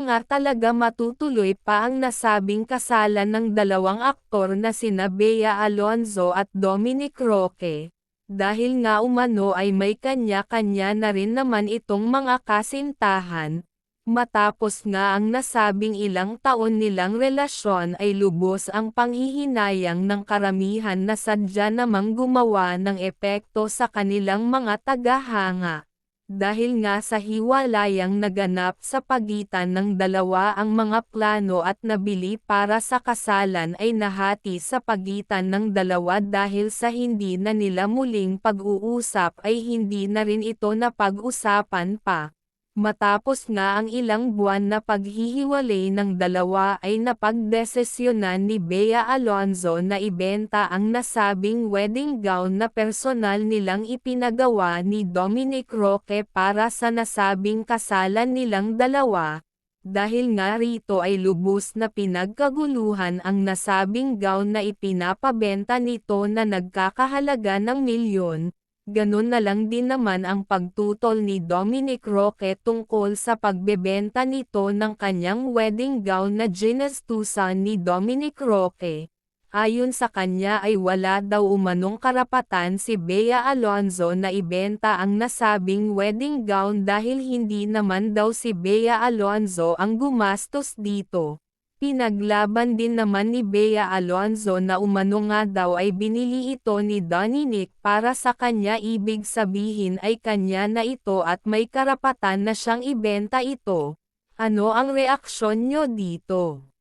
nga talaga matutuloy pa ang nasabing kasalan ng dalawang aktor na sina Bea Alonzo at Dominic Roque. Dahil nga umano ay may kanya-kanya na rin naman itong mga kasintahan, Matapos nga ang nasabing ilang taon nilang relasyon ay lubos ang panghihinayang ng karamihan na sadya namang gumawa ng epekto sa kanilang mga tagahanga. Dahil nga sa hiwalayang naganap sa pagitan ng dalawa ang mga plano at nabili para sa kasalan ay nahati sa pagitan ng dalawa dahil sa hindi na nila muling pag-uusap ay hindi na rin ito napag-usapan pa. Matapos nga ang ilang buwan na paghihiwalay ng dalawa ay napagdesisyonan ni Bea Alonzo na ibenta ang nasabing wedding gown na personal nilang ipinagawa ni Dominic Roque para sa nasabing kasalan nilang dalawa. Dahil nga rito ay lubos na pinagkaguluhan ang nasabing gown na ipinapabenta nito na nagkakahalaga ng milyon, Ganun na lang din naman ang pagtutol ni Dominic Roque tungkol sa pagbebenta nito ng kanyang wedding gown na Gines Tucson ni Dominic Roque. Ayon sa kanya ay wala daw umanong karapatan si Bea Alonzo na ibenta ang nasabing wedding gown dahil hindi naman daw si Bea Alonzo ang gumastos dito. Pinaglaban din naman ni Bea Alonzo na umano nga daw ay binili ito ni Dominic para sa kanya ibig sabihin ay kanya na ito at may karapatan na siyang ibenta ito. Ano ang reaksyon nyo dito?